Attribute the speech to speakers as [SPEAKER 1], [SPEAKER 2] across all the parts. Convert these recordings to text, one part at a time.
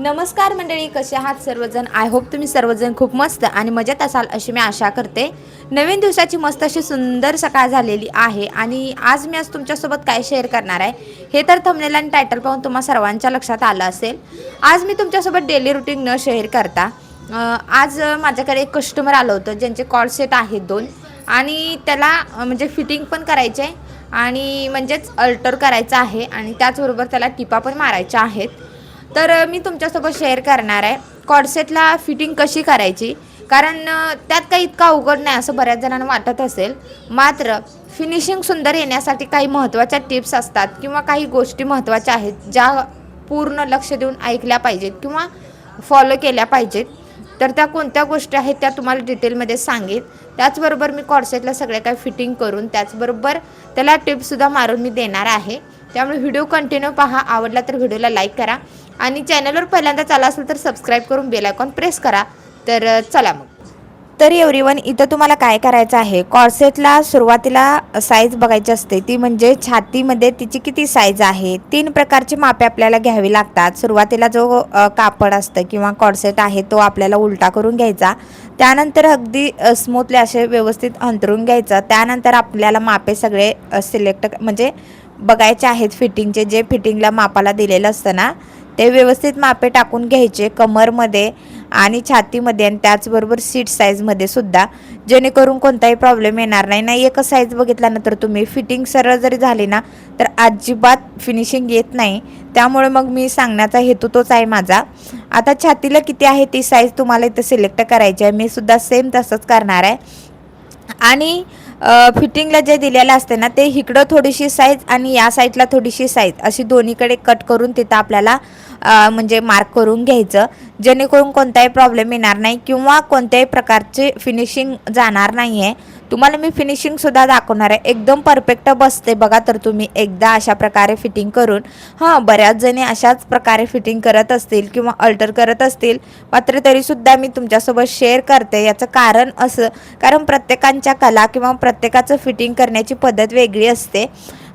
[SPEAKER 1] नमस्कार मंडळी कसे आहात सर्वजण? आय होप तुम्ही सर्वजण खूप मस्त आणि मजेत असाल अशी मी आशा करते. नवीन दिवसाची मस्त अशी सुंदर सकाळ झालेली आहे आणि आज मी आज तुमच्यासोबत काय शेअर करणार आहे हे तर थंबनेल आणि टायटल पाहून तुम्हा सर्वांच्या लक्षात आलं असेल. आज मी तुमच्यासोबत डेली रुटीन न शेअर करता आज माझ्याकडे एक कस्टमर आलं होतं ज्यांचे कॉल सेट आहेत दोन आणि त्याला म्हणजे फिटिंग पण करायचे आहे आणि म्हणजेच अल्टर करायचं आहे आणि त्याचबरोबर त्याला टिपा पण मारायच्या आहेत. तर मी तुमच्यासोबत शेअर करणार आहे. कॉडसेटला फिटिंग कशी करायची? कारण त्यात काही इतका अवघड नाही असं बऱ्याच जणांना वाटत असेल. मात्र फिनिशिंग सुंदर येण्यासाठी काही महत्त्वाच्या टिप्स असतात किंवा काही गोष्टी महत्त्वाच्या आहेत ज्या पूर्ण लक्ष देऊन ऐकल्या पाहिजेत किंवा फॉलो केल्या पाहिजेत. तर त्या कोणत्या गोष्टी आहेत त्या तुम्हाला डिटेलमध्ये सांगेन. त्याचबरोबर मी कॉर्सेटला सगळ्या काही फिटिंग करून त्याचबरोबर त्याला टिप्ससुद्धा मारून मी देणार आहे. त्यामुळे व्हिडिओ कंटिन्यू पहा. आवडला तर व्हिडिओला लाईक करा. आणि चॅनलवर पहिल्यांदाच आला असेल तर सबस्क्राईब करून बेल आयकॉन प्रेस करा. तर चला मग. तर एवरीवन इथं तुम्हाला काय करायचं आहे? कॉर्सेटला सुरुवातीला साईज बघायची असते. ती म्हणजे छातीमध्ये तिची किती साईज आहे? तीन प्रकारची मापे आपल्याला घ्यावी लागतात. सुरुवातीला जो कापड असतं किंवा कॉर्सेट आहे तो आपल्याला उलटा करून घ्यायचा. त्यानंतर अगदी स्मूथली असे व्यवस्थित अंतरून घ्यायचं. त्यानंतर आपल्याला मापे सगळे सिलेक्ट म्हणजे बघायचे आहेत फिटिंगचे जे फिटिंगला मापाला दिलेलं असतं ना ते व्यवस्थित मापे टाकून घ्यायचे कमरमध्ये आणि छातीमध्ये आणि त्याचबरोबर सीट साईजमध्ये सुद्धा. जेणेकरून कोणताही प्रॉब्लेम येणार नाही. नाही एकच साईज बघितल्यानंतर तुम्ही फिटिंग सरळ जरी झाली ना तर अजिबात फिनिशिंग येत नाही. त्यामुळे मग मी सांगण्याचा हेतू तोच आहे माझा. आता छातीला किती आहे ती साईज तुम्हाला इथं सिलेक्ट करायची आहे. मी सुद्धा सेम तसंच करणार आहे. आणि फिटिंगला जे दिलेलं असते ना ते इकडं थोडीशी साईज आणि या साईडला थोडीशी साईज अशी दोन्हीकडे कट करून तिथं आपल्याला म्हणजे मार्क करून घ्यायचं. जेणेकरून कोणताही प्रॉब्लेम येणार नाही किंवा कोणत्याही प्रकारचे फिनिशिंग जाणार नाही आहे तुम्हाला मी फिनिशिंगसुद्धा दाखवणार आहे. एकदम परफेक्ट बसते बघा तर तुम्ही. एकदा अशा प्रकारे फिटिंग करून हां बऱ्याच जणी अशाच प्रकारे फिटिंग करत असतील किंवा अल्टर करत असतील मात्र तरीसुद्धा मी तुमच्यासोबत शेअर करते. याचं कारण असं कारण प्रत्येकांच्या कला किंवा प्रत्येकाचं फिटिंग करण्याची पद्धत वेगळी असते.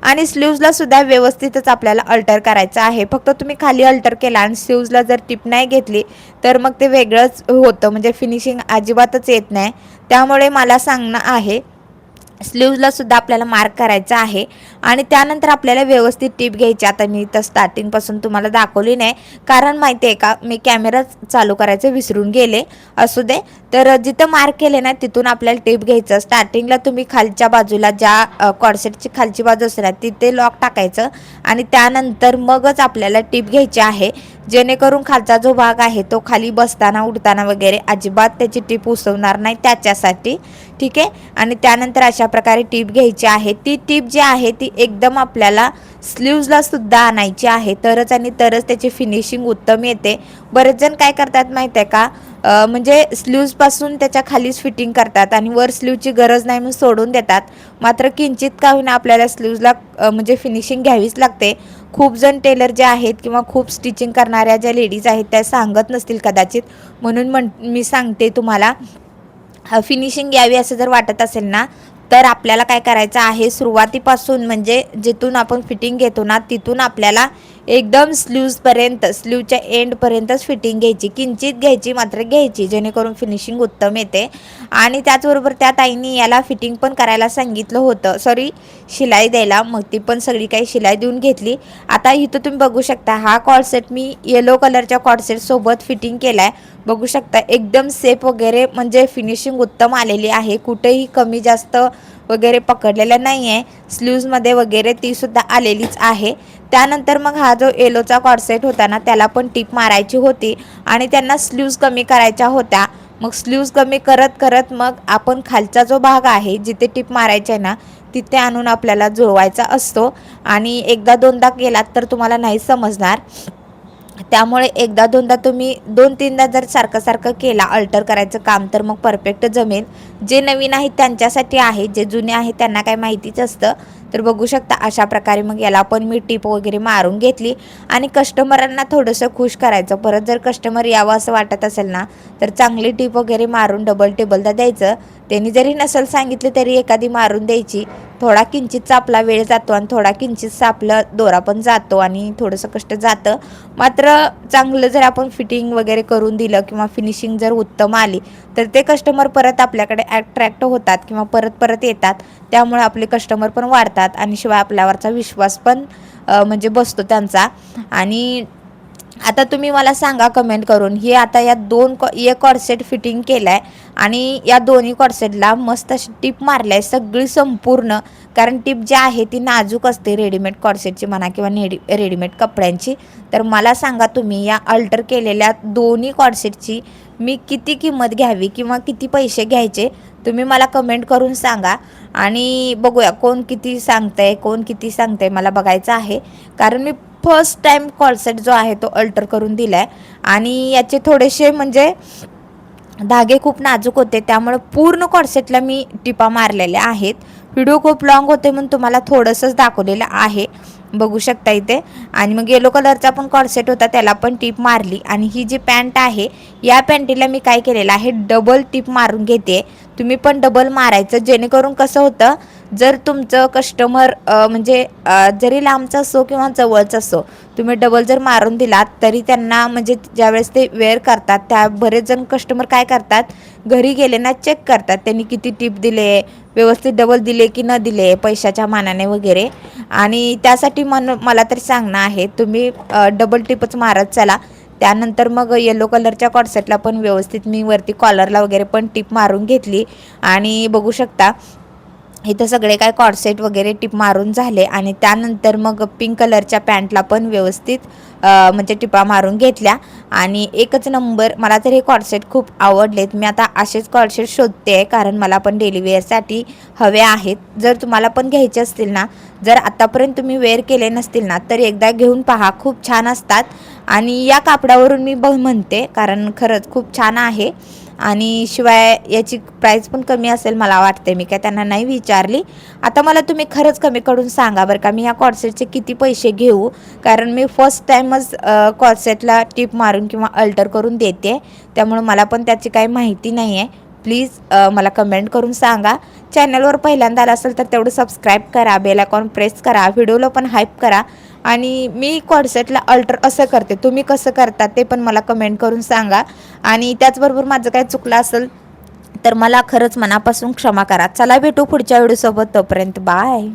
[SPEAKER 1] आणि स्लीव्जला सुद्धा व्यवस्थितच आपल्याला अल्टर करायचं आहे. फक्त तुम्ही खाली अल्टर केला आणि स्लीव्जला जर टिप नाही घेतली तर मग ते वेगळंच होतं. म्हणजे फिनिशिंग अजिबातच येत नाही. त्यामुळे मला सांगणं आहे स्लीवला सुद्धा आपल्याला मार्क करायचा आहे. आणि त्यानंतर आपल्याला व्यवस्थित टीप घ्यायची. आता मी इथं स्टार्टिंगपासून तुम्हाला दाखवली नाही. कारण माहिती आहे का मी कॅमेरा चालू करायचं विसरून गेले. असू दे. तर जिथं मार्क केले ना तिथून आपल्याला टीप घ्यायचं. स्टार्टिंगला तुम्ही खालच्या बाजूला ज्या कॉर्सेटची खालची बाजू असेल ना तिथे लॉक टाकायचं. आणि त्यानंतर मगच आपल्याला टीप घ्यायची आहे. जेणेकरून खालचा जो भाग आहे तो खाली बसताना उडताना वगैरे अजिबात त्याची टीप उसवणार नाही त्याच्यासाठी. ठीक आहे? आणि त्यानंतर अशा अशा प्रकारे टीप घ्यायची आहे. ती टीप जी आहे ती एकदम आपल्याला स्लीव्जला सुद्धा आणायची आहे. तरच आणि तरच त्याची फिनिशिंग उत्तम येते. बरेच जण काय करतात माहीत आहे का म्हणजे स्लीव्जपासून त्याच्या खालीच फिटिंग करतात आणि वर स्लीवची गरज नाही म्हणून सोडून देतात. मात्र किंचित का होईना आपल्याला स्लीव्जला म्हणजे फिनिशिंग घ्यावीच लागते. खूप जण टेलर जे आहेत किंवा खूप स्टिचिंग करणाऱ्या ज्या लेडीज आहेत त्या सांगत नसतील कदाचित. म्हणून म्हण मी सांगते तुम्हाला फिनिशिंग यावी असं जर वाटत असेल ना तर आपल्याला काय करायचं आहे? सुरुवातीपासून म्हणजे जिथून आपण फिटिंग घेतो ना तिथून आपल्याला एकदम स्लूजपर्यंत स्लीवच्या एंडपर्यंतच फिटिंग घ्यायची किंचित घ्यायची मात्र घ्यायची जेणेकरून फिनिशिंग उत्तम येते. आणि त्याचबरोबर त्या ताईंनी याला फिटिंग पण करायला सांगितलं होतं. सॉरी शिलाई द्यायला मग ती पण सगळी काही शिलाई देऊन घेतली. आता इथं तुम्ही बघू शकता हा कॉडसेट मी येलो कलरच्या कॉडसेटसोबत फिटिंग केला आहे बघू शकता एकदम सेफ वगैरे म्हणजे फिनिशिंग उत्तम आलेली आहे. कुठेही कमी जास्त वगैरे पकडलेलं नाही आहे स्लीव्जमध्ये वगैरे तीसुद्धा आलेलीच आहे. त्यानंतर मग हा जो येलोचा कॉर्सेट होता ना त्याला पण टीप मारायची होती आणि त्यांना स्लीव्ज कमी करायच्या होत्या. मग स्लीव्ज कमी करत करत मग आपण खालचा जो भाग आहे जिथे टीप मारायची आहे ना तिथे आणून आपल्याला जुळवायचा असतो. आणि एकदा दोनदा केलात तर तुम्हाला नाही समजणार. त्यामुळे एकदा दोनदा तुम्ही दोन तीनदा जर सारखं सारखं केला अल्टर करायचं काम तर मग परफेक्ट जमेल. जे नवीन आहेत त्यांच्यासाठी आहे जे जुने आहेत त्यांना काय माहितीच असतं. तर बघू शकता अशा प्रकारे मग याला पण मी टीप वगैरे मारून घेतली. आणि कस्टमरांना थोडंसं खुश करायचं. परत जर कस्टमर यावं असं वाटत असेल ना तर चांगली टीप वगैरे मारून डबल टेबलदा द्यायचं. त्यांनी जरी नसेल सांगितले तरी एखादी मारून द्यायची. थोडा किंचित चापला वेळ जातो आणि थोडा किंचित चापला दोरा पण जातो आणि थोडंसं कष्ट जातं. मात्र चांगलं जर आपण फिटिंग वगैरे करून दिलं किंवा फिनिशिंग जर उत्तम आली तर ते कस्टमर परत आपल्याकडे ॲट्रॅक्ट होतात किंवा परत परत येतात. त्यामुळे आपले कस्टमर पण वाढतात आणि शिवाय आपल्यावरचा विश्वास पण म्हणजे बसतो त्यांचा. आणि आता तुम्ही मला सांगा कमेंट करून. हे आता या दोन कॉ एक कॉर्सेट फिटिंग केलं आहे आणि या दोन्ही कॉर्सेटला मस्त अशी टीप मारली आहे सगळी संपूर्ण. कारण टीप जी आहे ती नाजूक असते रेडीमेड कॉर्सेटची म्हणा किंवा नेडी रेडीमेड कपड्यांची. तर मला सांगा तुम्ही या अल्टर केलेल्या दोन्ही कॉर्सेटची मी किती किंमत घ्यावी किंवा किती पैसे घ्यायचे? तुम्ही मला कमेंट करून सांगा. आणि बघूया कोण किती सांगतंय कोण किती सांगतंय मला बघायचं आहे. कारण मी फर्स्ट टाईम कॉलसेट जो आहे तो अल्टर करून दिला आहे आणि याचे थोडेसे म्हणजे धागे खूप नाजूक होते त्यामुळे पूर्ण कॉर्सेटला मी टिपा मारलेल्या आहेत. व्हिडिओ खूप लॉंग होते म्हणून तुम्हाला थोडंसंच दाखवलेलं आहे. बघू शकता इथे. आणि मग येलो कलरचा पण कॉर्सेट होता त्याला पण टिप मारली. आणि ही जी पॅन्ट आहे या पॅन्टीला मी काय केलेलं आहे डबल टिप मारून घेते. तुम्ही पण डबल मारायचं जेणेकरून कसं होतं जर तुमचं कस्टमर म्हणजे जरी लांबचं असो किंवा जवळचं असो तुम्ही डबल जर मारून दिलात तरी त्यांना म्हणजे ज्यावेळेस ते वेअर करतात त्या बरेच जण कस्टमर काय करतात? घरी गेले ना चेक करतात. त्यांनी किती टिप दिले व्यवस्थित डबल दिले की न दिले पैशाच्या मानाने वगैरे. आणि त्यासाठी मन मला तरी सांगणं आहे तुम्ही डबल टिपच मारत चला. त्यानंतर मग येलो कलरच्या कॉडसेटला पण व्यवस्थित मी वरती कॉलरला वगैरे पण टिप मारून घेतली. आणि बघू शकता इथं सगळे काय कॉर्सेट वगैरे टिप मारून झाले आणि त्यानंतर मग पिंक कलरच्या पॅन्टला पण व्यवस्थित म्हणजे टिपा मारून घेतल्या. आणि एकच नंबर मला तर हे कॉर्सेट खूप आवडलेत. मी आता असेच कॉडसेट शोधते आहे कारण मला पण डेली वेअरसाठी हवे आहेत. जर तुम्हाला पण घ्यायचे असतील ना जर आतापर्यंत तुम्ही वेअर केले नसतील ना तर एकदा घेऊन पहा. खूप छान असतात. आणि या कापडावरून मी बघ म्हणते कारण खरंच खूप छान आहे. आणि शिवाय याची प्राईस पण कमी असेल मला वाटते मी काय त्यांना नाही विचारली. आता मला तुम्ही खरंच कमी करून सांगा बरं का. मी या कॉर्सेटचे किती पैसे घेऊ? कारण मी फर्स्ट टाईमच कॉर्सेटला टिप मारून किंवा अल्टर करून देते. त्यामुळे मला पण त्याची काही माहिती नाही आहे प्लीज मला कमेंट करून सांगा. चॅनलवर पहिल्यांदा आला असेल तर तेवढं सबस्क्राईब करा बेल आयकॉन प्रेस करा व्हिडिओला पण हाईप करा. आणि मी कॉन्सेटला अल्टर असं करते. तुम्ही कसं करता ते पण मला कमेंट करून सांगा. आणि त्याचबरोबर माझं काय चुकलं असेल तर मला खरंच मनापासून क्षमा करा. चला भेटू पुढच्या व्हिडिओसोबत तोपर्यंत बाय